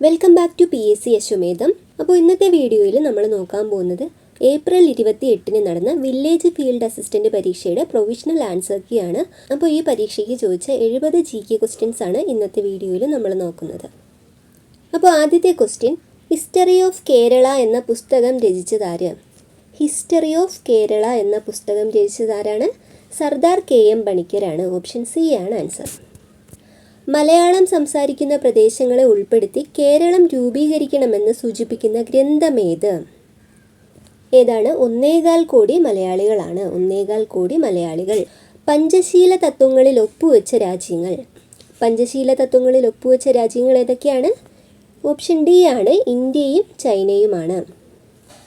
Welcome back to P S C Ashwamedham അപ്പോൾ ഇന്നത്തെ വീഡിയോയിൽ നമ്മൾ നോക്കാൻ പോകുന്നത് ഏപ്രിൽ ഇരുപത്തി എട്ടിന് നടന്ന വില്ലേജ് ഫീൽഡ് അസിസ്റ്റന്റ് പരീക്ഷയുടെ പ്രൊവിഷണൽ ആൻസർ കീ ആണ്. അപ്പോൾ ഈ പരീക്ഷയ്ക്ക് ചോദിച്ച എഴുപത് ജി കെ ക്വസ്റ്റ്യൻസ് ആണ് ഇന്നത്തെ വീഡിയോയിൽ നമ്മൾ നോക്കുന്നത്. അപ്പോൾ ആദ്യത്തെ ക്വസ്റ്റ്യൻ ഹിസ്റ്ററി ഓഫ് കേരള എന്ന പുസ്തകം രചിച്ചതാര് ഹിസ്റ്ററി ഓഫ് കേരള എന്ന പുസ്തകം രചിച്ചതാരാണ് സർദാർ കെ എം പണിക്കരാണ്. ഓപ്ഷൻ സി ആണ് ആൻസർ മലയാളം സംസാരിക്കുന്ന പ്രദേശങ്ങളെ ഉൾപ്പെടുത്തി കേരളം രൂപീകരിക്കണമെന്ന് സൂചിപ്പിക്കുന്ന ഗ്രന്ഥമേത് ഏതാണ്? ഒന്നേകാൽ കോടി മലയാളികളാണ്. ഒന്നേകാൽ കോടി മലയാളികൾ. പഞ്ചശീല തത്വങ്ങളിൽ ഒപ്പുവെച്ച രാജ്യങ്ങൾ. പഞ്ചശീല തത്വങ്ങളിൽ ഒപ്പുവെച്ച രാജ്യങ്ങൾ ഏതൊക്കെയാണ്? ഓപ്ഷൻ ഡി ആണ് ഇന്ത്യയും ചൈനയുമാണ്.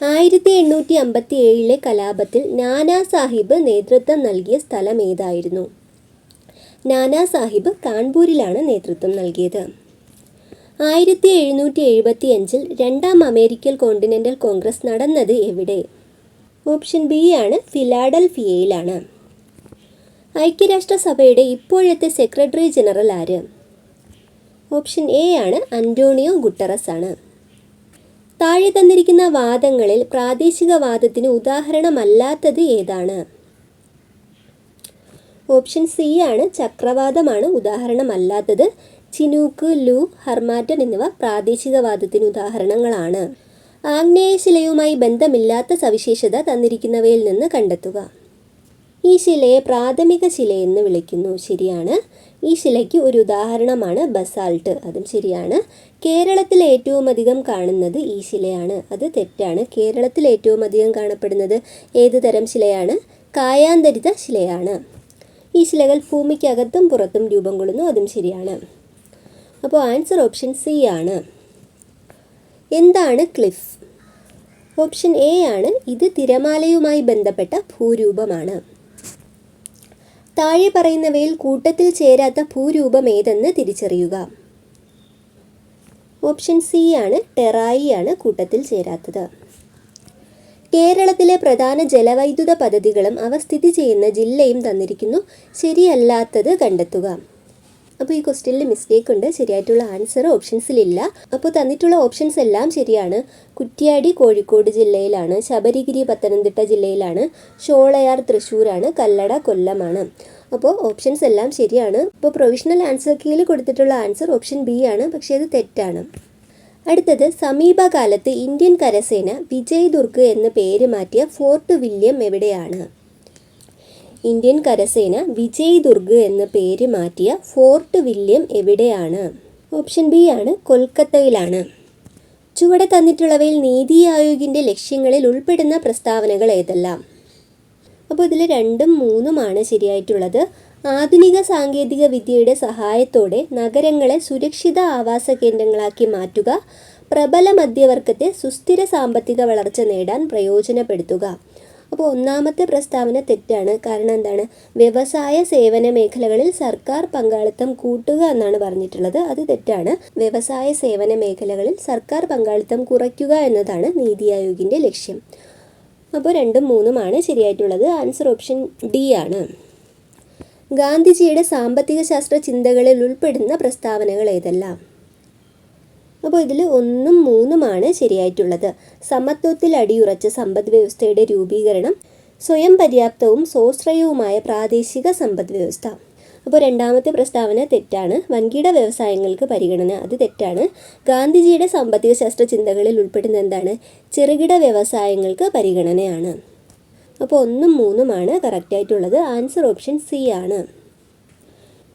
ആയിരത്തി എണ്ണൂറ്റി അമ്പത്തി ഏഴിലെ കലാപത്തിൽ നാനാ സാഹിബ് നേതൃത്വം നൽകിയ സ്ഥലം ഏതായിരുന്നു? നാനാ സാഹിബ് കാൺപൂരിലാണ് നേതൃത്വം നൽകിയത്. ആയിരത്തി എഴുന്നൂറ്റി എഴുപത്തി അഞ്ചിൽ രണ്ടാം അമേരിക്കൻ കോണ്ടിനെന്റൽ കോൺഗ്രസ് നടന്നത് എവിടെ? ഓപ്ഷൻ ബി ആണ് ഫിലാഡൽഫിയയിലാണ്. ഐക്യരാഷ്ട്രസഭയുടെ ഇപ്പോഴത്തെ സെക്രട്ടറി ജനറൽ ആര്? ഓപ്ഷൻ എ ആണ് അന്റോണിയോ ഗുട്ടറസ് ആണ്. താഴെ തന്നിരിക്കുന്ന വാദങ്ങളിൽ പ്രാദേശിക വാദത്തിന് ഉദാഹരണമല്ലാത്തത് ഏതാണ്? ഓപ്ഷൻ സി ആണ്. ചക്രവാദമാണ് ഉദാഹരണമല്ലാത്തത്. ചിനൂക്ക് ലു ഹർമാറ്റൻ എന്നിവ പ്രാദേശികവാദത്തിന് ഉദാഹരണങ്ങളാണ്. ആഗ്നേയശിലയുമായി ബന്ധമില്ലാത്ത സവിശേഷത തന്നിരിക്കുന്നവയിൽ നിന്ന് കണ്ടെത്തുക. ഈ ശിലയെ പ്രാഥമിക ശിലയെന്ന് വിളിക്കുന്നു. ശരിയാണ്. ഈ ശിലയ്ക്ക് ഒരു ഉദാഹരണമാണ് ബസാൾട്ട്. അതും ശരിയാണ്. കേരളത്തിൽ ഏറ്റവും അധികം കാണുന്നത് ഈ ശിലയാണ്. അത് തെറ്റാണ്. കേരളത്തിൽ ഏറ്റവും അധികം കാണപ്പെടുന്നത് ഏത് തരം ശിലയാണ്? കായാന്തരിത ശിലയാണ്. ഈ ശിലകൾ ഭൂമിക്കകത്തും പുറത്തും രൂപം കൊള്ളുന്നു. അതും ശരിയാണ്. അപ്പോൾ ആൻസർ ഓപ്ഷൻ സി ആണ്. എന്താണ് ക്ലിഫ്? ഓപ്ഷൻ എ ആണ്. ഇത് തിരമാലയുമായി ബന്ധപ്പെട്ട ഭൂരൂപമാണ്. താഴെ പറയുന്നവയിൽ കൂട്ടത്തിൽ ചേരാത്ത ഭൂരൂപം ഏതെന്ന് തിരിച്ചറിയുക. ഓപ്ഷൻ സി ആണ്. ടെറായി ആണ് കൂട്ടത്തിൽ ചേരാത്തത്. കേരളത്തിലെ പ്രധാന ജലവൈദ്യുത പദ്ധതികളും അവ സ്ഥിതി ചെയ്യുന്ന ജില്ലയും തന്നിരിക്കുന്നു. ശരിയല്ലാത്തത് കണ്ടെത്തുക. അപ്പോൾ ഈ ക്വസ്റ്റ്യനിൽ മിസ്റ്റേക്ക് ഉണ്ട്. ശരിയായിട്ടുള്ള ആൻസർ ഓപ്ഷൻസിലില്ല അപ്പോൾ തന്നിട്ടുള്ള ഓപ്ഷൻസ് എല്ലാം ശരിയാണ്. കുറ്റ്യാടി കോഴിക്കോട് ജില്ലയിലാണ്. ശബരിഗിരി പത്തനംതിട്ട ജില്ലയിലാണ്. ഷോളയാർ തൃശ്ശൂരാണ്. കല്ലട കൊല്ലമാണ്. അപ്പോൾ ഓപ്ഷൻസ് എല്ലാം ശരിയാണ്. ഇപ്പോൾ പ്രൊവിഷണൽ ആൻസർ കീയിൽ കൊടുത്തിട്ടുള്ള ആൻസർ ഓപ്ഷൻ ബി ആണ്. പക്ഷേ അത് തെറ്റാണ്. അടുത്തത് സമീപകാലത്ത് ഇന്ത്യൻ കരസേന വിജയ് ദുർഗ് എന്ന പേര് മാറ്റിയ ഫോർട്ട് വില്യം എവിടെയാണ്? ഇന്ത്യൻ കരസേന വിജയ് ദുർഗ് എന്ന പേര് മാറ്റിയ ഫോർട്ട് വില്യം എവിടെയാണ്? ഓപ്ഷൻ ബി ആണ് കൊൽക്കത്തയിലാണ്. ചുവടെ തന്നിട്ടുള്ളവയിൽ നീതി ആയോഗിന്റെ ലക്ഷ്യങ്ങളിൽ ഉൾപ്പെടുന്ന പ്രസ്താവനകൾ ഏതെല്ലാം? അപ്പോൾ ഇതിൽ രണ്ടും മൂന്നുമാണ് ശരിയായിട്ടുള്ളത്. ആധുനിക സാങ്കേതിക വിദ്യയുടെ സഹായത്തോടെ നഗരങ്ങളെ സുരക്ഷിത ആവാസ കേന്ദ്രങ്ങളാക്കി മാറ്റുക പ്രബല മധ്യവർഗത്തെ സുസ്ഥിര സാമ്പത്തിക വളർച്ച നേടാൻ പ്രയോജനപ്പെടുത്തുക. അപ്പോൾ ഒന്നാമത്തെ പ്രസ്താവന തെറ്റാണ്. കാരണം എന്താണ്? വ്യവസായ സേവന മേഖലകളിൽ സർക്കാർ പങ്കാളിത്തം കൂട്ടുക എന്നാണ് പറഞ്ഞിട്ടുള്ളത്. അത് തെറ്റാണ്. വ്യവസായ സേവന മേഖലകളിൽ സർക്കാർ പങ്കാളിത്തം കുറയ്ക്കുക എന്നതാണ് നീതി ആയോഗിന്റെ ലക്ഷ്യം. അപ്പോൾ രണ്ടും മൂന്നുമാണ് ശരിയായിട്ടുള്ളത്. ആൻസർ ഓപ്ഷൻ ഡി ആണ്. ഗാന്ധിജിയുടെ സാമ്പത്തിക ശാസ്ത്ര ചിന്തകളിൽ ഉൾപ്പെടുന്ന പ്രസ്താവനകൾ ഏതെല്ലാം? അപ്പോൾ ഇതിൽ ഒന്നും മൂന്നുമാണ് ശരിയായിട്ടുള്ളത്. സമത്വത്തിൽ അടിയുറച്ച സമ്പദ് വ്യവസ്ഥയുടെ രൂപീകരണം സ്വയം പര്യാപ്തവും സ്വാശ്രയവുമായ പ്രാദേശിക സമ്പദ് വ്യവസ്ഥ. അപ്പോൾ രണ്ടാമത്തെ പ്രസ്താവന തെറ്റാണ്. വൻകിട വ്യവസായങ്ങൾക്ക് പരിഗണന അത് തെറ്റാണ്. ഗാന്ധിജിയുടെ സാമ്പത്തിക ശാസ്ത്ര ചിന്തകളിൽ ഉൾപ്പെടുന്ന എന്താണ്? ചെറുകിട വ്യവസായങ്ങൾക്ക് പരിഗണനയാണ്. അപ്പോൾ ഒന്നും മൂന്നുമാണ് കറക്റ്റായിട്ടുള്ളത് ആൻസർ ഓപ്ഷൻ സി ആണ്.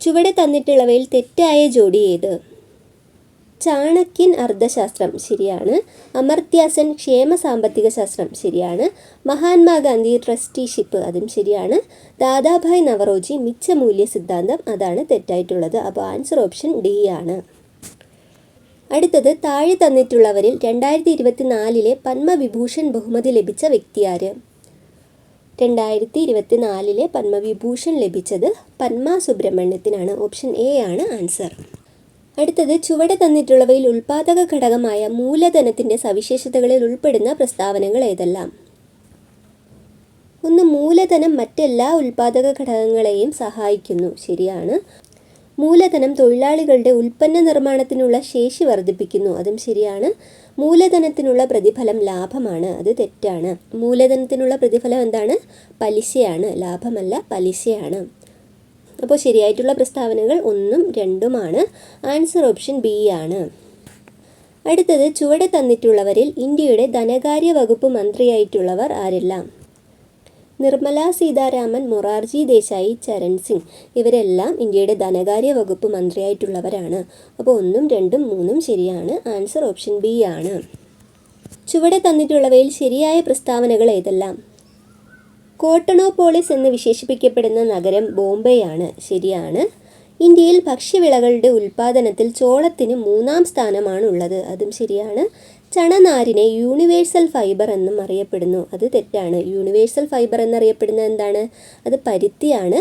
ചുവടെ തന്നിട്ടുള്ളവയിൽ തെറ്റായ ജോഡി ഏത്? ചാണക്യൻ അർദ്ധശാസ്ത്രം ശരിയാണ്. അമർത്യാസൻ ക്ഷേമ സാമ്പത്തിക ശാസ്ത്രം ശരിയാണ്. മഹാത്മാഗാന്ധി ട്രസ്റ്റിഷിപ്പ് അതും ശരിയാണ്. ദാദാഭായ് നവറോജി മിച്ച മൂല്യ സിദ്ധാന്തം അതാണ് തെറ്റായിട്ടുള്ളത്. അപ്പോൾ ആൻസർ ഓപ്ഷൻ ഡി ആണ്. അടുത്തത് താഴെ തന്നിട്ടുള്ളവരിൽ രണ്ടായിരത്തി ഇരുപത്തി നാലിലെ പത്മവിഭൂഷൺ ബഹുമതി ലഭിച്ച വ്യക്തിയാര് രണ്ടായിരത്തി ഇരുപത്തി നാലിലെ പത്മവിഭൂഷൺ ലഭിച്ചത് പത്മ സുബ്രഹ്മണ്യത്തിനാണ് ഓപ്ഷൻ എ ആണ് ആൻസർ. അടുത്തത് ചുവടെ തന്നിട്ടുള്ളവയിൽ ഉൽപാദക ഘടകമായ മൂലധനത്തിന്റെ സവിശേഷതകളിൽ ഉൾപ്പെടുന്ന പ്രസ്താവനകൾ ഏതെല്ലാം? ഒന്ന് മൂലധനം മറ്റെല്ലാ ഉൽപാദക ഘടകങ്ങളെയും സഹായിക്കുന്നു. ശരിയാണ്. മൂലധനം തൊഴിലാളികളുടെ ഉൽപ്പന്ന നിർമ്മാണത്തിനുള്ള ശേഷി വർദ്ധിപ്പിക്കുന്നു. അതും ശരിയാണ്. മൂലധനത്തിനുള്ള പ്രതിഫലം ലാഭമാണ്. അത് തെറ്റാണ്. മൂലധനത്തിനുള്ള പ്രതിഫലം എന്താണ്? പലിശയാണ്. ലാഭമല്ല പലിശയാണ്. അപ്പോൾ ശരിയായിട്ടുള്ള പ്രസ്താവനകൾ ഒന്നും രണ്ടുമാണ്. ആൻസർ ഓപ്ഷൻ ബി ആണ്. അടുത്തത് ചുവടെ തന്നിട്ടുള്ളവരിൽ ഇന്ത്യയുടെ ധനകാര്യ വകുപ്പ് മന്ത്രിയായിട്ടുള്ളവർ ആരെല്ലാം? നിർമ്മല സീതാരാമൻ മൊറാർജി ദേശായി ചരൺ സിംഗ് ഇവരെല്ലാം ഇന്ത്യയുടെ ധനകാര്യ വകുപ്പ് മന്ത്രിയായിട്ടുള്ളവരാണ്. അപ്പോൾ ഒന്നും രണ്ടും മൂന്നും ശരിയാണ്. ആൻസർ ഓപ്ഷൻ ബി ആണ്. ചുവടെ തന്നിട്ടുള്ളവയിൽ ശരിയായ പ്രസ്താവനകൾ ഏതെല്ലാം? കോട്ടണോപോളിസ് എന്ന് വിശേഷിപ്പിക്കപ്പെടുന്ന നഗരം ബോംബെയാണ്. ശരിയാണ്. ഇന്ത്യയിൽ ഭക്ഷ്യവിളകളുടെ ഉൽപ്പാദനത്തിൽ ചോളത്തിന് മൂന്നാം സ്ഥാനമാണ് ഉള്ളത് അതും ശരിയാണ്. ചണനാരിനെ യൂണിവേഴ്സൽ ഫൈബർ എന്നും അറിയപ്പെടുന്നു. അത് തെറ്റാണ്. യൂണിവേഴ്സൽ ഫൈബർ എന്നറിയപ്പെടുന്നത് എന്താണ്? അത് പരുത്തിയാണ്.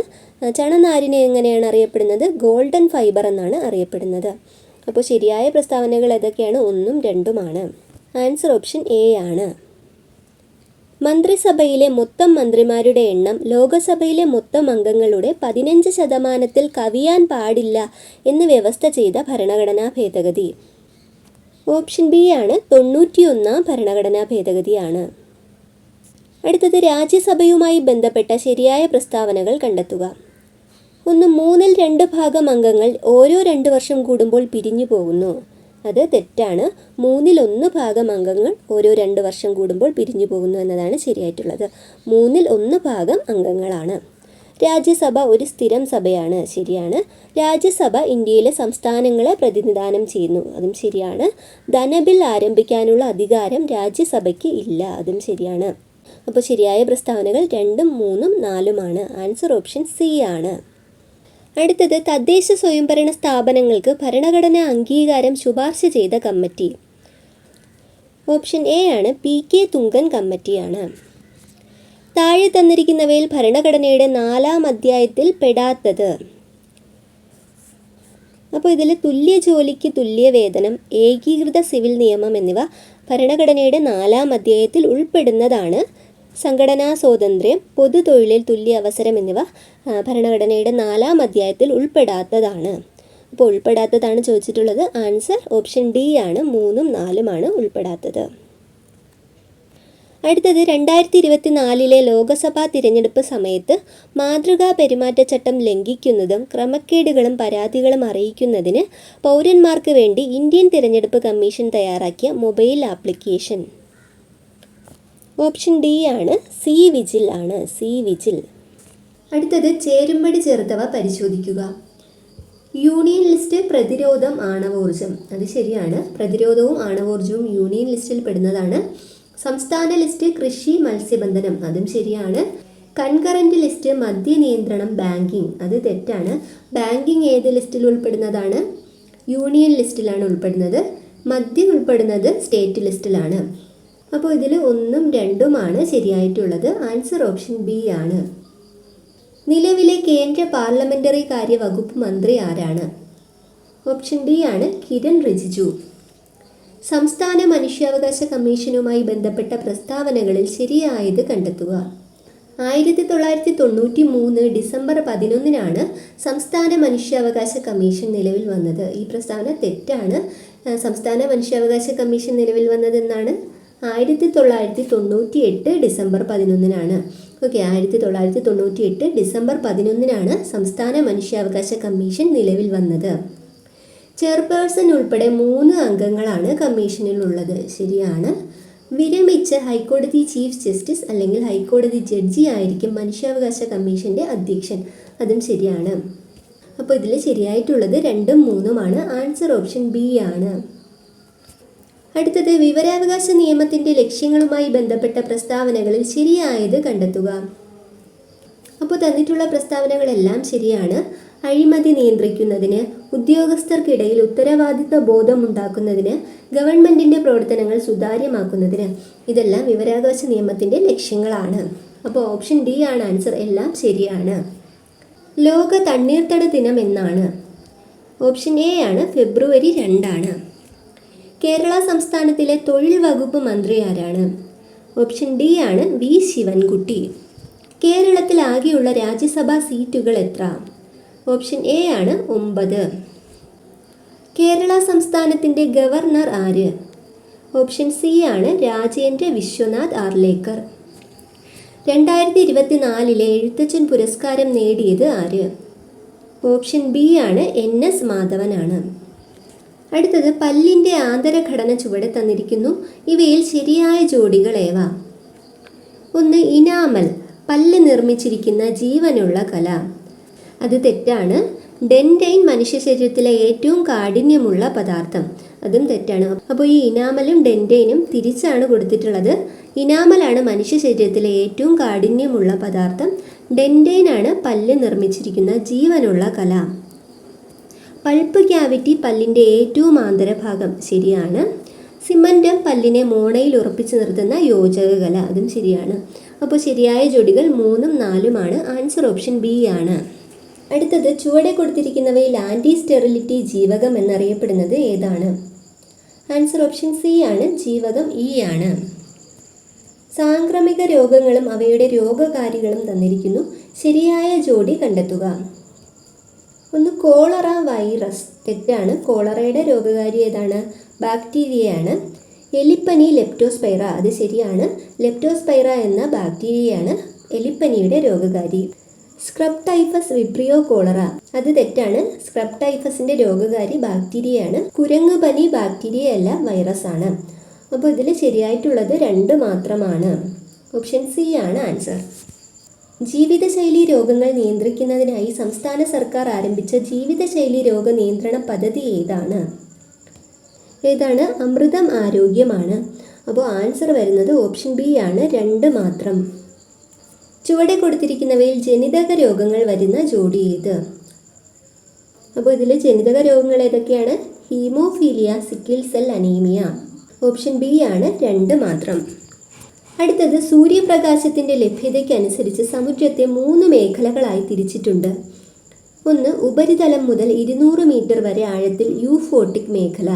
ചണനാരിനെ എങ്ങനെയാണ് അറിയപ്പെടുന്നത്? ഗോൾഡൻ ഫൈബർ എന്നാണ് അറിയപ്പെടുന്നത്. അപ്പോൾ ശരിയായ പ്രസ്താവനകൾ ഏതൊക്കെയാണ്? ഒന്നും രണ്ടുമാണ്. ആൻസർ ഓപ്ഷൻ എ ആണ്. മന്ത്രിസഭയിലെ മൊത്തം മന്ത്രിമാരുടെ എണ്ണം ലോകസഭയിലെ മൊത്തം അംഗങ്ങളുടെ പതിനഞ്ച് ശതമാനത്തിൽ കവിയാൻ പാടില്ല എന്ന് വ്യവസ്ഥ ചെയ്ത ഭരണഘടനാ ഭേദഗതി. ഓപ്ഷൻ ബി ആണ് തൊണ്ണൂറ്റിയൊന്നാം ഭരണഘടനാ ഭേദഗതിയാണ്. അടുത്തത് രാജ്യസഭയുമായി ബന്ധപ്പെട്ട ശരിയായ പ്രസ്താവനകൾ കണ്ടെത്തുക. ഒന്ന് മൂന്നിൽ രണ്ട് ഭാഗം അംഗങ്ങൾ ഓരോ രണ്ട് വർഷം കൂടുമ്പോൾ പിരിഞ്ഞു പോകുന്നു. അത് തെറ്റാണ്. മൂന്നിൽ ഒന്ന് ഭാഗം അംഗങ്ങൾ ഓരോ രണ്ട് വർഷം കൂടുമ്പോൾ പിരിഞ്ഞു പോകുന്നു എന്നതാണ് ശരിയായിട്ടുള്ളത്. മൂന്നിൽ ഒന്ന് ഭാഗം അംഗങ്ങളാണ്. രാജ്യസഭ ഒരു സ്ഥിരം സഭയാണ്. ശരിയാണ്. രാജ്യസഭ ഇന്ത്യയിലെ സംസ്ഥാനങ്ങളെ പ്രതിനിധാനം ചെയ്യുന്നു. അതും ശരിയാണ്. ധനബിൽ ആരംഭിക്കാനുള്ള അധികാരം രാജ്യസഭയ്ക്ക് ഇല്ല. അതും ശരിയാണ്. അപ്പോൾ ശരിയായ പ്രസ്താവനകൾ രണ്ടും മൂന്നും നാലുമാണ്. ആൻസർ ഓപ്ഷൻ സി ആണ്. അടുത്തത് തദ്ദേശ സ്വയംഭരണ സ്ഥാപനങ്ങൾക്ക് ഭരണഘടനാ അംഗീകാരം ശുപാർശ ചെയ്ത കമ്മിറ്റി. ഓപ്ഷൻ എ ആണ് പി കെ തുങ്കൻ കമ്മിറ്റിയാണ്. താഴെ തന്നിരിക്കുന്നവയിൽ ഭരണഘടനയുടെ നാലാം അധ്യായത്തിൽ പെടാത്തത്. അപ്പോൾ ഇതിൽ തുല്യ ജോലിക്ക് തുല്യ വേതനം ഏകീകൃത സിവിൽ നിയമം എന്നിവ ഭരണഘടനയുടെ നാലാം അധ്യായത്തിൽ ഉൾപ്പെടുന്നതാണ്. സംഘടനാ സ്വാതന്ത്ര്യം പൊതു തൊഴിലിൽ തുല്യ അവസരം എന്നിവ ഭരണഘടനയുടെ നാലാം അധ്യായത്തിൽ ഉൾപ്പെടാത്തതാണ്. അപ്പോൾ ഉൾപ്പെടാത്തതാണ് ചോദിച്ചിട്ടുള്ളത്. ആൻസർ ഓപ്ഷൻ ഡി ആണ്. മൂന്നും നാലുമാണ് ഉൾപ്പെടാത്തത്. അടുത്തത് രണ്ടായിരത്തി ഇരുപത്തി നാലിലെ ലോക്സഭാ തിരഞ്ഞെടുപ്പ് സമയത്ത് മാതൃകാ പെരുമാറ്റച്ചട്ടം ലംഘിക്കുന്നതും ക്രമക്കേടുകളും പരാതികളും അറിയിക്കുന്നതിന് പൗരന്മാർക്ക് വേണ്ടി ഇന്ത്യൻ തിരഞ്ഞെടുപ്പ് കമ്മീഷൻ തയ്യാറാക്കിയ മൊബൈൽ ആപ്ലിക്കേഷൻ. ഓപ്ഷൻ ഡി ആണ് സി വിജിൽ ആണ്. C vigil. അടുത്തത് ചേരുംപടി ചേർത്തവ പരിശോധിക്കുക. യൂണിയൻ ലിസ്റ്റ് പ്രതിരോധം ആണവോർജം അത് ശരിയാണ്. പ്രതിരോധവും ആണവോർജവും യൂണിയൻ ലിസ്റ്റിൽ പെടുന്നതാണ്. സംസ്ഥാന ലിസ്റ്റ് കൃഷി മത്സ്യബന്ധനം. അതും ശരിയാണ്. കൺകറന്റ് ലിസ്റ്റ് മദ്യ നിയന്ത്രണം ബാങ്കിങ് അത് തെറ്റാണ്. ബാങ്കിങ് ഏത് ലിസ്റ്റിൽ ഉൾപ്പെടുന്നതാണ്? യൂണിയൻ ലിസ്റ്റിലാണ് ഉൾപ്പെടുന്നത്. മദ്യം ഉൾപ്പെടുന്നത് സ്റ്റേറ്റ് ലിസ്റ്റിലാണ്. അപ്പോൾ ഇതിൽ ഒന്നും രണ്ടുമാണ് ശരിയായിട്ടുള്ളത്. ആൻസർ ഓപ്ഷൻ ബി ആണ്. നിലവിലെ കേന്ദ്ര പാർലമെന്ററി കാര്യ വകുപ്പ് മന്ത്രി ആരാണ്? ഓപ്ഷൻ ഡി ആണ് കിരൺ റിജിജു. സംസ്ഥാന മനുഷ്യാവകാശ കമ്മീഷനുമായി ബന്ധപ്പെട്ട പ്രസ്താവനകളിൽ ശരിയായത് കണ്ടെത്തുക. ആയിരത്തി തൊള്ളായിരത്തി തൊണ്ണൂറ്റി മൂന്ന് ഡിസംബർ പതിനൊന്നിനാണ് സംസ്ഥാന മനുഷ്യാവകാശ കമ്മീഷൻ നിലവിൽ വന്നത്. ഈ പ്രസ്താവന തെറ്റാണ്. സംസ്ഥാന മനുഷ്യാവകാശ കമ്മീഷൻ നിലവിൽ വന്നത് എന്നാണ് ആയിരത്തി തൊള്ളായിരത്തി തൊണ്ണൂറ്റി എട്ട് ഡിസംബർ പതിനൊന്നിനാണ്. ഓക്കെ ആയിരത്തി തൊള്ളായിരത്തി തൊണ്ണൂറ്റി എട്ട് ഡിസംബർ പതിനൊന്നിനാണ് സംസ്ഥാന മനുഷ്യാവകാശ കമ്മീഷൻ നിലവിൽ വന്നത്. ചെയർപേഴ്സൺ ഉൾപ്പെടെ മൂന്ന് അംഗങ്ങളാണ് കമ്മീഷനിലുള്ളത്. ശരിയാണ്. വിരമിച്ച ഹൈക്കോടതി ചീഫ് ജസ്റ്റിസ് അല്ലെങ്കിൽ ഹൈക്കോടതി ജഡ്ജി ആയിരിക്കും മനുഷ്യാവകാശ കമ്മീഷന്റെ അധ്യക്ഷൻ. അതും ശരിയാണ്. അപ്പോൾ ഇതിൽ ശരിയായിട്ടുള്ളത് രണ്ടും മൂന്നുമാണ്. ആൻസർ ഓപ്ഷൻ ബി ആണ്. അടുത്തത് വിവരാവകാശ നിയമത്തിന്റെ ലക്ഷ്യങ്ങളുമായി ബന്ധപ്പെട്ട പ്രസ്താവനകളിൽ ശരിയായത് കണ്ടെത്തുക. അപ്പോൾ തന്നിട്ടുള്ള പ്രസ്താവനകളെല്ലാം ശരിയാണ്. അഴിമതി നിയന്ത്രിക്കുന്നതിന് ഉദ്യോഗസ്ഥർക്കിടയിൽ ഉത്തരവാദിത്ത ബോധമുണ്ടാക്കുന്നതിന് ഗവൺമെന്റിന്റെ പ്രവർത്തനങ്ങൾ സുതാര്യമാക്കുന്നതിന് ഇതെല്ലാം വിവരാവകാശ നിയമത്തിന്റെ ലക്ഷ്യങ്ങളാണ്. അപ്പോൾ ഓപ്ഷൻ ഡി ആണ് ആൻസർ. എല്ലാം ശരിയാണ്. ലോക തണ്ണീർത്തട ദിനം എന്നാണ്. ഓപ്ഷൻ എ ആണ് ഫെബ്രുവരി രണ്ടാണ്. കേരള സംസ്ഥാനത്തിലെ തൊഴിൽ വകുപ്പ് മന്ത്രി ആരാണ്? ഓപ്ഷൻ ഡി ആണ് വി ശിവൻകുട്ടി. കേരളത്തിൽ ആകെയുള്ള രാജ്യസഭാ സീറ്റുകൾ എത്ര? ഓപ്ഷൻ എ ആണ് ഒമ്പത്. കേരള സംസ്ഥാനത്തിന്റെ ഗവർണർ ആര്? ഓപ്ഷൻ സി ആണ് രാജേന്ദ്ര വിശ്വനാഥ് ആർലേക്കർ. രണ്ടായിരത്തി ഇരുപത്തിനാലിലെ എഴുത്തച്ഛൻ പുരസ്കാരം നേടിയത് ആര്? ഓപ്ഷൻ ബി ആണ് എൻ എസ് മാധവനാണ് അടുത്തത് പല്ലിന്റെ ആന്തരഘടന ചുവടെ തന്നിരിക്കുന്നു. ഇവയിൽ ശരിയായ ജോഡികൾ ഏവ? ഒന്ന് ഇനാമൽ പല്ല് നിർമ്മിച്ചിരിക്കുന്ന ജീവനുള്ള കല. അത് തെറ്റാണ്. ഡെന്റൈൻ മനുഷ്യ ശരീരത്തിലെ ഏറ്റവും കാഠിന്യമുള്ള പദാർത്ഥം. അതും തെറ്റാണ്. അപ്പോൾ ഈ ഇനാമലും ഡെന്റൈനും തിരിച്ചാണ് കൊടുത്തിട്ടുള്ളത്. ഇനാമലാണ് മനുഷ്യ ശരീരത്തിലെ ഏറ്റവും കാഠിന്യമുള്ള പദാർത്ഥം. ഡെന്റൈനാണ് പല്ല് നിർമ്മിച്ചിരിക്കുന്ന ജീവനുള്ള കല. പൾപ്പ് ക്യാവിറ്റി പല്ലിന്റെ ഏറ്റവും ആന്തരഭാഗം ശരിയാണ്. സിമന്റം പല്ലിനെ മോണയിൽ ഉറപ്പിച്ചു നിർത്തുന്ന യോജക കല അതും ശരിയാണ്. അപ്പോൾ ശരിയായ ജോഡികൾ മൂന്നും നാലുമാണ്. ആൻസർ ഓപ്ഷൻ ബി ആണ്. അടുത്തത് ചുവടെ കൊടുത്തിരിക്കുന്നവയിൽ ആന്റി സ്റ്റെറിലിറ്റി ജീവകം എന്നറിയപ്പെടുന്നത് ഏതാണ്? ആൻസർ ഓപ്ഷൻ സി ആണ് ജീവകം ഇ ആണ്. സാംക്രമിക രോഗങ്ങളും അവയുടെ രോഗകാരികളും തന്നിരിക്കുന്നു. ശരിയായ ജോഡി കണ്ടെത്തുക. ഒന്ന് കോളറ വൈറസ്. തെറ്റാണ്. കോളറയുടെ രോഗകാരി ഏതാണ്? ബാക്ടീരിയയാണ്. എലിപ്പനി ലെപ്റ്റോസ്പൈറ. അത് ശരിയാണ്. ലെപ്റ്റോസ്പൈറ എന്ന ബാക്ടീരിയയാണ് എലിപ്പനിയുടെ രോഗകാരി. സ്ക്രബ് ടൈഫസ് വിബ്രിയോ കോളറ അത് തെറ്റാണ്. സ്ക്രബ് ടൈഫസിന്റെ രോഗകാരി ബാക്ടീരിയയാണ്. കുരങ്ങ് പനി ബാക്ടീരിയ അല്ല വൈറസ് ആണ് അപ്പോൾ ഇതിൽ ശരിയായിട്ടുള്ളത് രണ്ട് മാത്രമാണ്. ഓപ്ഷൻ സി ആണ് ആൻസർ ജീവിതശൈലി രോഗങ്ങൾ നിയന്ത്രിക്കുന്നതിനായി സംസ്ഥാന സർക്കാർ ആരംഭിച്ച ജീവിതശൈലി രോഗ നിയന്ത്രണ പദ്ധതി ഏതാണ്? ഏതാണ്? അമൃതം ആരോഗ്യമാണ്. അപ്പോൾ ആൻസർ വരുന്നത് ഓപ്ഷൻ ബി ആണ്. രണ്ട് മാത്രം. ചുവടെ കൊടുത്തിരിക്കുന്നവയിൽ ജനിതക രോഗങ്ങൾ വരുന്ന ജോഡി ഏത്? അപ്പോൾ ഇതിൽ ജനിതക രോഗങ്ങൾ ഏതൊക്കെയാണ്? Haemophilia sickle cell anaemia. Option B ആണ് രണ്ട് മാത്രം. അടുത്തത് സൂര്യപ്രകാശത്തിന്റെ ലഭ്യതയ്ക്കനുസരിച്ച് സമുദ്രത്തെ മൂന്ന് മേഖലകളായി തിരിച്ചിട്ടുണ്ട്. ഒന്ന് ഉപരിതലം മുതൽ ഇരുന്നൂറ് മീറ്റർ വരെ ആഴത്തിൽ യൂഫോട്ടിക് മേഖല.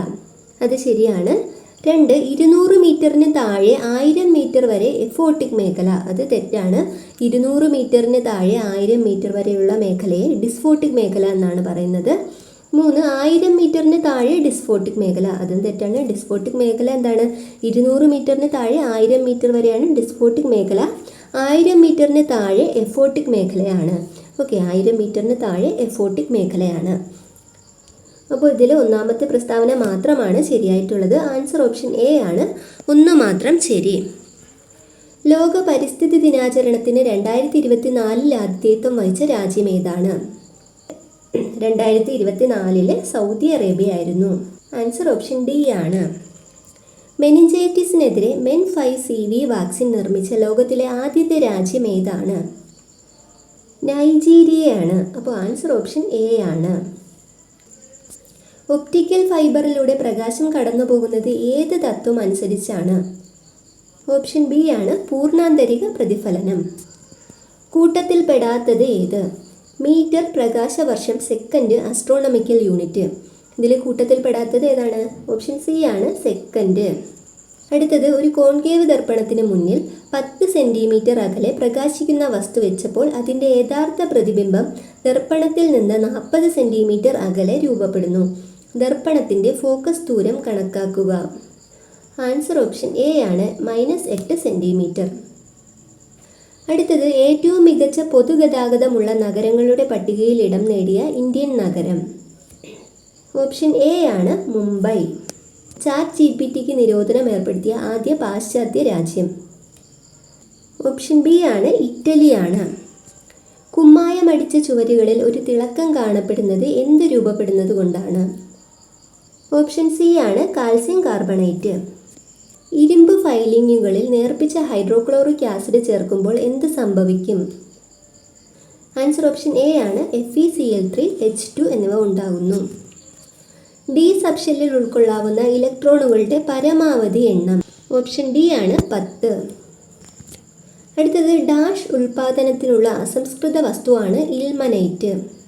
അത് ശരിയാണ്. രണ്ട് ഇരുന്നൂറ് മീറ്ററിന് താഴെ ആയിരം മീറ്റർ വരെ എഫോട്ടിക് മേഖല. അത് തെറ്റാണ്. ഇരുന്നൂറ് മീറ്ററിന് താഴെ ആയിരം മീറ്റർ വരെയുള്ള മേഖലയെ ഡിസ്ഫോട്ടിക് മേഖല എന്നാണ് പറയുന്നത്. മൂന്ന് ആയിരം മീറ്ററിന് താഴെ ഡിസ്ഫോട്ടിക് മേഖല. അതും തെറ്റാണ്. ഡിസ്ഫോട്ടിക് മേഖല എന്താണ്? ഇരുന്നൂറ് മീറ്ററിന് താഴെ ആയിരം മീറ്റർ വരെയാണ് ഡിസ്ഫോട്ടിക് മേഖല. ആയിരം മീറ്ററിന് താഴെ എഫോട്ടിക് മേഖലയാണ്. ഓക്കെ ആയിരം മീറ്ററിന് താഴെ എഫോട്ടിക് മേഖലയാണ്. അപ്പോൾ ഇതിൽ ഒന്നാമത്തെ പ്രസ്താവന മാത്രമാണ് ശരിയായിട്ടുള്ളത്. ആൻസർ ഓപ്ഷൻ എ ആണ്. ഒന്ന് മാത്രം ശരി. ലോക പരിസ്ഥിതി ദിനാചരണത്തിന് രണ്ടായിരത്തി ഇരുപത്തി നാലിൽ വഹിച്ച രാജ്യം ഏതാണ്? രണ്ടായിരത്തി ഇരുപത്തി സൗദി അറേബ്യ ആയിരുന്നു ആൻസർ ഓപ്ഷൻ ഡി ആണ്. മെനിഞ്ചൈറ്റിസിനെതിരെ men five C V vaccine നിർമ്മിച്ച ലോകത്തിലെ ആദ്യത്തെ രാജ്യം ഏതാണ്? നൈജീരിയയാണ്. അപ്പോൾ ആൻസർ ഓപ്ഷൻ എ ആണ്. ഒപ്റ്റിക്കൽ ഫൈബറിലൂടെ പ്രകാശം കടന്നു പോകുന്നത് ഏത് തത്വം അനുസരിച്ചാണ് ഓപ്ഷൻ ബി ആണ് പൂർണാന്തരിക പ്രതിഫലനം. കൂട്ടത്തിൽപ്പെടാത്തത് ഏത്? മീറ്റർ പ്രകാശവർഷം സെക്കൻഡ് അസ്ട്രോണമിക്കൽ യൂണിറ്റ് ഇതിൽ കൂട്ടത്തിൽപ്പെടാത്തത് ഏതാണ്? ഓപ്ഷൻ സി ആണ് സെക്കൻഡ്. അടുത്തത് ഒരു കോൺകേവ് ദർപ്പണത്തിന് മുന്നിൽ പത്ത് സെന്റിമീറ്റർ അകലെ പ്രകാശിക്കുന്ന വസ്തു വെച്ചപ്പോൾ അതിന്റെ യഥാർത്ഥ പ്രതിബിംബം ദർപ്പണത്തിൽ നിന്ന് നാൽപ്പത് സെന്റിമീറ്റർ അകലെ രൂപപ്പെടുന്നു. ദർപ്പണത്തിന്റെ ഫോക്കസ് ദൂരം കണക്കാക്കുക. ആൻസർ ഓപ്ഷൻ എ ആണ് മൈനസ് എട്ട് സെന്റിമീറ്റർ അടുത്തത് ഏറ്റവും മികച്ച പൊതുഗതാഗതമുള്ള നഗരങ്ങളുടെ പട്ടികയിൽ ഇടം നേടിയ ഇന്ത്യൻ നഗരം. ഓപ്ഷൻ എ ആണ് മുംബൈ. ചാറ്റ് ജി പി ടിക്ക് നിരോധനം ഏർപ്പെടുത്തിയ ആദ്യ പാശ്ചാത്യ രാജ്യം. ഓപ്ഷൻ ബി ആണ് ഇറ്റലിയാണ്. കുമ്മായമടിച്ച ചുവരുകളിൽ ഒരു തിളക്കം കാണപ്പെടുന്നത് എന്ത് രൂപപ്പെടുന്നത് കൊണ്ടാണ്? ഓപ്ഷൻ സി ആണ് കാൽസ്യം കാർബണേറ്റ്. ഇരുമ്പ് ഫൈലിങ്ങുകളിൽ നേർപ്പിച്ച ഹൈഡ്രോക്ലോറിക് ആസിഡ് ചേർക്കുമ്പോൾ എന്ത് സംഭവിക്കും? ആൻസർ ഓപ്ഷൻ എ ആണ് F E C L three H two എന്നിവ ഉണ്ടാകുന്നു. ഡി സബ്ഷെല്ലിൽ ഉൾക്കൊള്ളാവുന്ന ഇലക്ട്രോണുകളുടെ പരമാവധി എണ്ണം. ഓപ്ഷൻ ഡി ആണ് പത്ത്. അടുത്തത് ഡാഷ് ഉൽപാദനത്തിനുള്ള അസംസ്കൃത വസ്തുവാണ് ഇൽമനൈറ്റ്.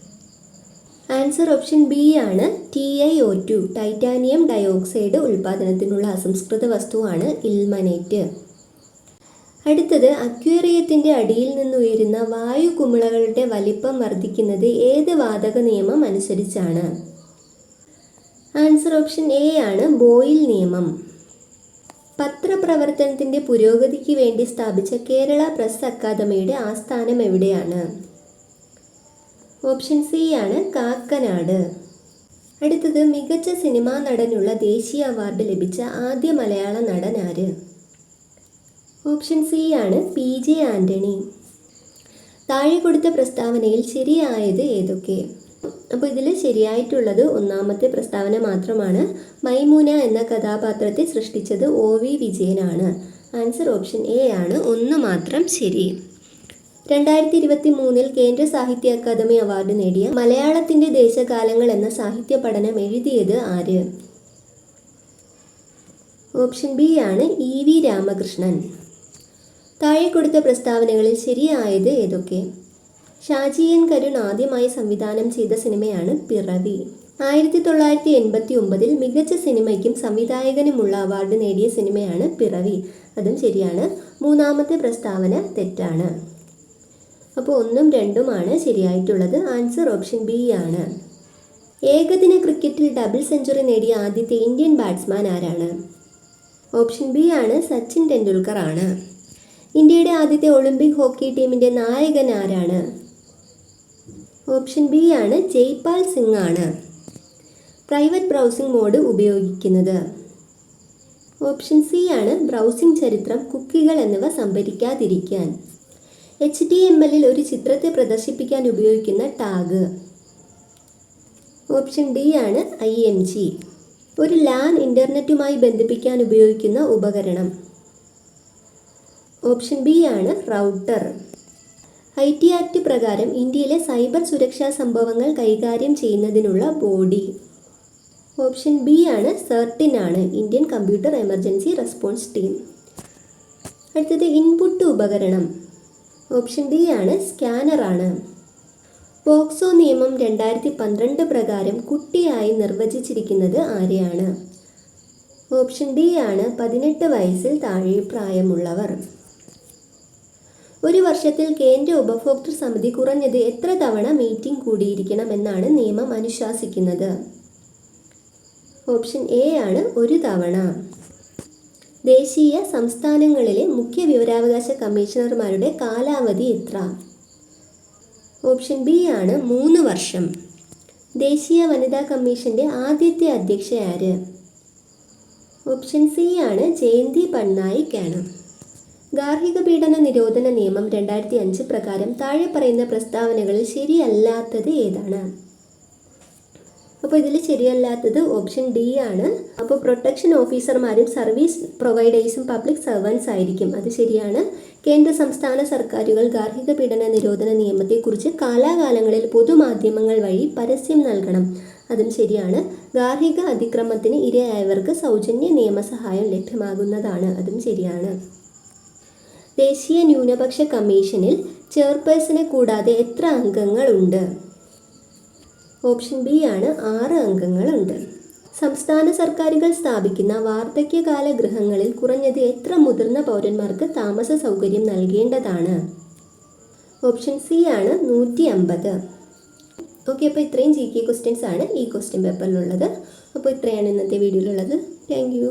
ആൻസർ ഓപ്ഷൻ ബി ആണ് T I O two titanium dioxide ഉൽപാദനത്തിനുള്ള അസംസ്കൃത വസ്തുവാണ് ഇൽമനേറ്റ് അടുത്തത് അക്വേറിയത്തിന്റെ അടിയിൽ നിന്ന് ഉയരുന്ന വായു കുമിളകളുടെ വലിപ്പം വർദ്ധിക്കുന്നത് ഏത് വാതക നിയമം അനുസരിച്ചാണ്? ആൻസർ ഓപ്ഷൻ എ ആണ് ബോയിൽ നിയമം. പത്രപ്രവർത്തനത്തിന്റെ പുരോഗതിക്ക് വേണ്ടി സ്ഥാപിച്ച കേരള പ്രസ് അക്കാദമിയുടെ ആസ്ഥാനം എവിടെയാണ്? ഓപ്ഷൻ സി ആണ് കാക്കനാട്. അടുത്തത് മികച്ച സിനിമാ നടനുള്ള ദേശീയ അവാർഡ് ലഭിച്ച ആദ്യ മലയാള നടൻ ആര്? ഓപ്ഷൻ സി ആണ് പി ജെ ആന്റണി താഴെ കൊടുത്ത പ്രസ്താവനയിൽ ശരിയായത് ഏതൊക്കെ? അപ്പോൾ ഇതിൽ ശരിയായിട്ടുള്ളത് ഒന്നാമത്തെ പ്രസ്താവന മാത്രമാണ്. മൈമൂന എന്ന കഥാപാത്രത്തെ സൃഷ്ടിച്ചത് ഒ വി വിജയനാണ്. ആൻസർ ഓപ്ഷൻ എ ആണ്. ഒന്ന് മാത്രം ശരി. രണ്ടായിരത്തി ഇരുപത്തി മൂന്നിൽ കേന്ദ്ര സാഹിത്യ അക്കാദമി അവാർഡ് നേടിയ മലയാളത്തിന്റെ ദേശകാലങ്ങൾ എന്ന സാഹിത്യ പഠനം എഴുതിയത് ആര്? ഓപ്ഷൻ ബി ആണ് ഇ വി രാമകൃഷ്ണൻ. താഴെ കൊടുത്ത പ്രസ്താവനകളിൽ ശരിയായത് ഏതൊക്കെ? ഷാജി എൻ കരുൺ ആദ്യമായി സംവിധാനം ചെയ്ത സിനിമയാണ് പിറവി. ആയിരത്തി തൊള്ളായിരത്തി എൺപത്തി ഒമ്പതിൽ മികച്ച സിനിമയ്ക്കും സംവിധായകനുമുള്ള അവാർഡ് നേടിയ സിനിമയാണ് പിറവി. അതും ശരിയാണ്. മൂന്നാമത്തെ പ്രസ്താവന തെറ്റാണ്. അപ്പോൾ ഒന്നും രണ്ടുമാണ് ശരിയായിട്ടുള്ളത്. ആൻസർ ഓപ്ഷൻ ബി ആണ്. ഏകദിന ക്രിക്കറ്റിൽ ഡബിൾ സെഞ്ചുറി നേടിയ ആദ്യത്തെ ഇന്ത്യൻ ബാറ്റ്സ്മാൻ ആരാണ്? ഓപ്ഷൻ ബി ആണ് സച്ചിൻ ടെണ്ടുൽക്കർ ആണ്. ഇന്ത്യയുടെ ആദ്യത്തെ ഒളിമ്പിക് ഹോക്കി ടീമിന്റെ നായകൻ ആരാണ്? ഓപ്ഷൻ ബി ആണ് ജയ്പാൽ സിംഗ് ആണ്. പ്രൈവറ്റ് ബ്രൗസിംഗ് മോഡ് ഉപയോഗിക്കുന്നത്. ഓപ്ഷൻ സി ആണ് ബ്രൗസിംഗ് ചരിത്രം കുക്കികൾ എന്നിവ സംഭരിക്കാതിരിക്കാൻ. എച്ച് ഡി എം എല്ലിൽ ഒരു ചിത്രത്തെ പ്രദർശിപ്പിക്കാൻ ഉപയോഗിക്കുന്ന ടാഗ്. ഓപ്ഷൻ ഡി ആണ് ഐ എം ജി ഒരു ലാൻ ഇന്റർനെറ്റുമായി ബന്ധിപ്പിക്കാൻ ഉപയോഗിക്കുന്ന ഉപകരണം. ഓപ്ഷൻ ബി ആണ് റൗട്ടർ. ഐ ടി ആക്ട് പ്രകാരം ഇന്ത്യയിലെ സൈബർ സുരക്ഷാ സംഭവങ്ങൾ കൈകാര്യം ചെയ്യുന്നതിനുള്ള ബോഡി. ഓപ്ഷൻ ബി ആണ് സെർട്ടിൻ ആണ് Indian computer emergency response team. അടുത്തത് ഇൻപുട്ട് ഉപകരണം. ഓപ്ഷൻ ഡി ആണ് സ്കാനറാണ്. പോക്സോ നിയമം രണ്ടായിരത്തി പന്ത്രണ്ട് പ്രകാരം കുട്ടിയായി നിർവചിച്ചിരിക്കുന്നത് ആരെയാണ്? ഓപ്ഷൻ ഡി ആണ് പതിനെട്ട് വയസ്സിൽ താഴെ പ്രായമുള്ളവർ. ഒരു വർഷത്തിൽ കേന്ദ്ര ഉപഭോക്തൃ സമിതി കുറഞ്ഞത് എത്ര തവണ മീറ്റിംഗ് കൂടിയിരിക്കണം എന്നാണ് നിയമം അനുശാസിക്കുന്നത്? ഓപ്ഷൻ എ ആണ് ഒരു തവണ. ദേശീയ സംസ്ഥാനങ്ങളിലെ മുഖ്യ വിവരാവകാശ കമ്മീഷണർമാരുടെ കാലാവധി എത്ര? ഓപ്ഷൻ ബി ആണ് മൂന്ന് വർഷം. ദേശീയ വനിതാ കമ്മീഷന്റെ ആദ്യത്തെ അധ്യക്ഷ ആര്? ഓപ്ഷൻ സി ആണ് ജയന്തി പട്നായിക് ആണ് ഗാർഹിക പീഡന നിരോധന നിയമം രണ്ടായിരത്തി അഞ്ച് പ്രകാരം താഴെ പറയുന്ന പ്രസ്താവനകളിൽ ശരിയല്ലാത്തത് ഏതാണ്? അപ്പോൾ ഇതിൽ ശരിയല്ലാത്തത് ഓപ്ഷൻ ഡി ആണ്. അപ്പോൾ പ്രൊട്ടക്ഷൻ ഓഫീസർമാരും സർവീസ് പ്രൊവൈഡേഴ്സും പബ്ലിക് സർവൻസ് ആയിരിക്കും. അത് ശരിയാണ്. കേന്ദ്ര സംസ്ഥാന സർക്കാരുകൾ ഗാർഹിക പീഡന നിരോധന നിയമത്തെക്കുറിച്ച് കാലാകാലങ്ങളിൽ പൊതുമാധ്യമങ്ങൾ വഴി പരസ്യം നൽകണം. അതും ശരിയാണ്. ഗാർഹിക അതിക്രമത്തിന് ഇരയായവർക്ക് സൗജന്യ നിയമസഹായം ലഭ്യമാകുന്നതാണ്. അതും ശരിയാണ്. ദേശീയ ന്യൂനപക്ഷ കമ്മീഷനിൽ ചെയർപേഴ്സണെ കൂടാതെ എത്ര അംഗങ്ങളുണ്ട്? ഓപ്ഷൻ ബി ആണ് ആറ് അംഗങ്ങളുണ്ട്. സംസ്ഥാന സർക്കാരുകൾ സ്ഥാപിക്കുന്ന വാർദ്ധക്യകാല ഗൃഹങ്ങളിൽ കുറഞ്ഞത് എത്ര മുതിർന്ന പൗരന്മാർക്ക് താമസ സൗകര്യം നൽകേണ്ടതാണ്? ഓപ്ഷൻ സി ആണ് നൂറ്റി അമ്പത് ഓക്കെ അപ്പോൾ ഇത്രയും ജി കെ ക്വസ്റ്റ്യൻസ് ആണ് ഈ ക്വസ്റ്റ്യൻ പേപ്പറിലുള്ളത് അപ്പോൾ ഇത്രയാണ് ഇന്നത്തെ വീഡിയോയിലുള്ളത് താങ്ക് യു